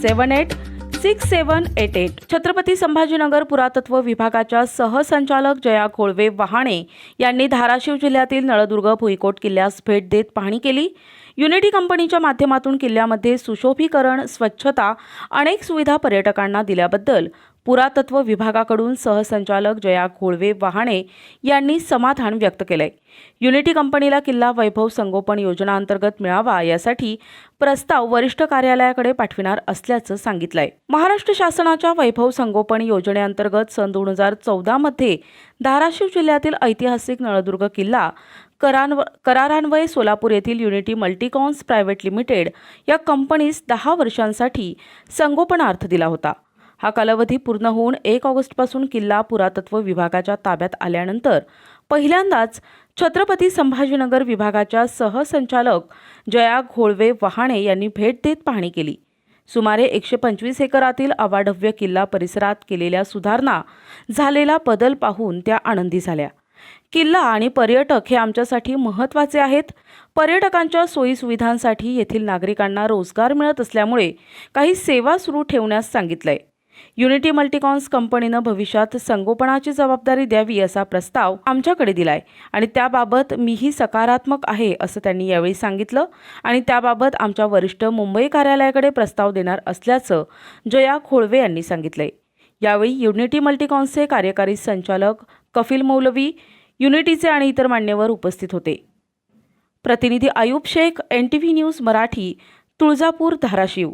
seven eight six seven eight eight. Chhatrapati Sambhajinagar पुरातत्व विभागाच्या सहसंचालक जया खोळवे वहाणे यांनी धाराशिव जिल्ह्यातील नळदुर्ग भुईकोट किल्ल्यास भेट देत पाहणी केली. युनिटी कंपनीच्या माध्यमातून किल्ल्यामध्ये सुशोभीकरण स्वच्छता अनेक सुविधा पर्यटकांना दिल्याबद्दल पुरातत्व विभागाकडून सहसंचालक जया घोळवे वहाणे यांनी समाधान व्यक्त केलंय. युनिटी कंपनीला किल्ला वैभव संगोपन योजना अंतर्गत मिळावा यासाठी प्रस्ताव वरिष्ठ कार्यालयाकडे पाठविणार असल्याचं सांगितलंय. महाराष्ट्र शासनाच्या वैभव संगोपन योजनेअंतर्गत सन दोन हजार चौदामध्ये धाराशिव जिल्ह्यातील ऐतिहासिक नळदुर्ग किल्ला करांव करारान्वये सोलापूर येथील युनिटी मल्टीकॉन्स प्रायव्हेट लिमिटेड या कंपनीस दहा वर्षांसाठी संगोपनार्थ दिला होता. हा कालावधी पूर्ण होऊन एक ऑगस्टपासून किल्ला पुरातत्व विभागाच्या ताब्यात आल्यानंतर पहिल्यांदाच छत्रपती संभाजीनगर विभागाच्या सहसंचालक जया घोळवे वहाणे यांनी भेट देत पाहणी केली. सुमारे एकशे पंचवीस एकरातील अवाढव्य किल्ला परिसरात केलेल्या सुधारणा झालेला बदल पाहून त्या आनंदी झाल्या. किल्ला आणि पर्यटक हे आमच्यासाठी महत्त्वाचे आहेत. पर्यटकांच्या सोयीसुविधांसाठी येथील नागरिकांना रोजगार मिळत असल्यामुळे काही सेवा सुरू ठेवण्यास सांगितलंय. युनिटी मल्टीकॉन्स कंपनीनं भविष्यात संगोपनाची जबाबदारी द्यावी असा प्रस्ताव आमच्याकडे दिलाय आणि त्याबाबत मीही सकारात्मक आहे असं त्यांनी यावेळी सांगितलं आणि त्याबाबत आमच्या वरिष्ठ मुंबई कार्यालयाकडे प्रस्ताव देणार असल्याचं जया खोळवे यांनी सांगितलंय. यावेळी युनिटी मल्टीकॉन्सचे कार्यकारी संचालक कफिल मौलवी युनिटीचे आणि इतर मान्यवर उपस्थित होते. प्रतिनिधी Ayub Shaikh N T V news Marathi Tuljapur Dharashiv.